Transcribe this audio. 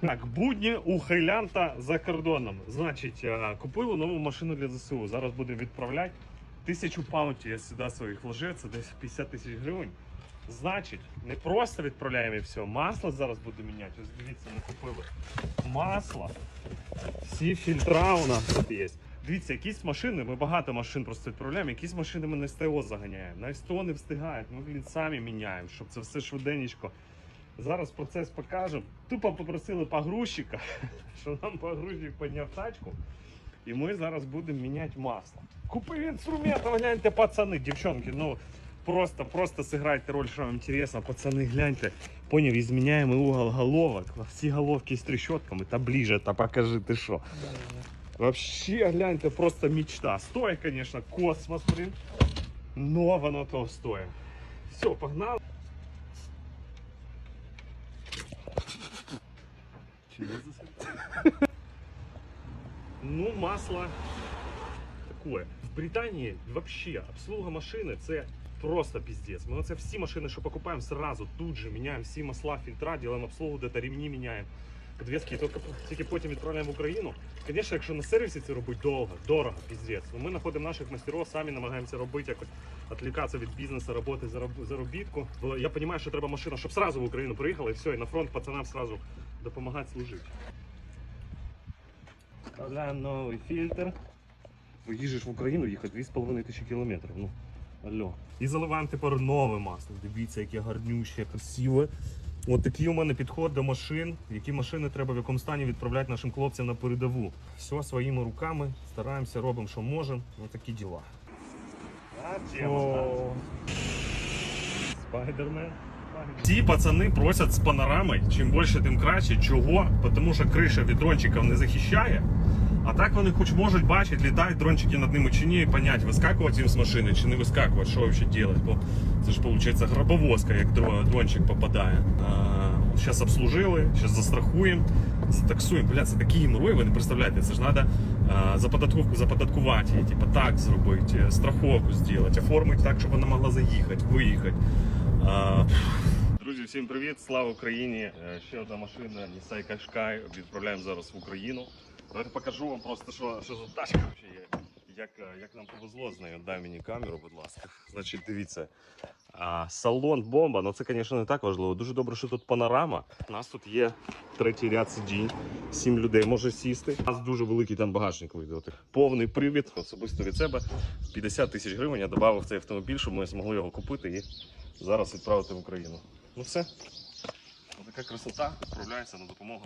Так, будні у хайлянта за кордоном. Значить, е, купили нову машину для ЗСУ. Зараз будемо відправляти. Тисячу паунтів я сюди своїх вложив, це десь 50 тисяч гривень. Значить, не просто відправляємо і все. Масло зараз буду міняти. Ось дивіться, ми купили масло. Всі фільтра у нас тут є. Дивіться, якісь машини, ми багато машин просто відправляємо, якісь машини ми на СТО заганяємо. На СТО не встигають, ми блін, самі міняємо, щоб це все швиденечко. Зараз процес покажемо. Тупо попросили погрузчика, що нам погрузчик підняв тачку. І ми зараз будемо міняти масло. Купив інструмент, гляньте, пацани, дівчонки, ну просто, просто сыграйте роль, що вам інтересно. Пацани, гляньте. Поняв, изменяємо угол головок. Всі головки з трещотками, та ближе, та покажи ти що. Вообще, гляньте, просто мечта. Стоит, конечно, космос, блин. Но воно того стоит. Все, погнал. Ну, масло такое. В Британії вообще обслуга машини це просто піздець. Ми оце всі машини, що покупаємо, сразу тут же міняємо всі масла, фільтра, робимо обслугу, де-то ремні міняємо. Подвески тільки, потім відправляємо в Україну. Звісно, якщо на сервісі це робити довго, дорого, піздець. Ми знаходимо наших мастерів, самі намагаємося робити якось відвлікатися від бізнесу, роботи, заробітку. Бо я розумію, що треба машина, щоб сразу в Україну приїхала і все, і на фронт пацанам сразу допомагати служити. Вставляємо новий фільтр. Їжджеш в Україну, їхати 2,5 тисячі кілометрів. Ну, алло. І заливаємо тепер нове масло. Дивіться, яке гарнюще, красиве. От такий у мене підход до машин, які машини треба в якому стані відправляти нашим хлопцям на передову. Все своїми руками, стараємося, робимо, що можемо. Ось такі діла. Спайдермен. Ці пацани просять з панорами, чим більше, тим краще. Чого? Тому що криша від дрончиків не захищає. А так вони хоч можуть бачити, літають дрончики над ними чи ні, і понять, вискакувати їм з машини чи не вискакувати, що взагалі робити. Бо це ж виходить гробовозка, як дрончик попадає. Зараз обслужили, зараз застрахуємо, затаксуємо. Бля, це такі геморрої, ви не представляєте, це ж треба заподатковку заподаткувати, її, типу так зробити, страховку зробити, оформити так, щоб вона могла заїхати, виїхати. А, Друзі, всім привіт! Слава Україні! Е, Ще одна машина Nissan Qashqai відправляємо зараз в Україну. Давайте покажу вам просто, що, що за тачка є. Як, е, як нам повезло з нею. Дай мені камеру, будь ласка. Значить, дивіться. А, салон бомба, ну це, звісно, не так важливо. Дуже добре, що тут панорама. У нас тут є третій ряд сидінь. Сім людей може сісти. У нас дуже великий там багажник вийде. Повний привід. Особисто від себе 50 тисяч гривень я додав цей автомобіль, щоб ми змогли його купити і зараз відправити в Україну. Ну все. Така красота відправляється на допомогу.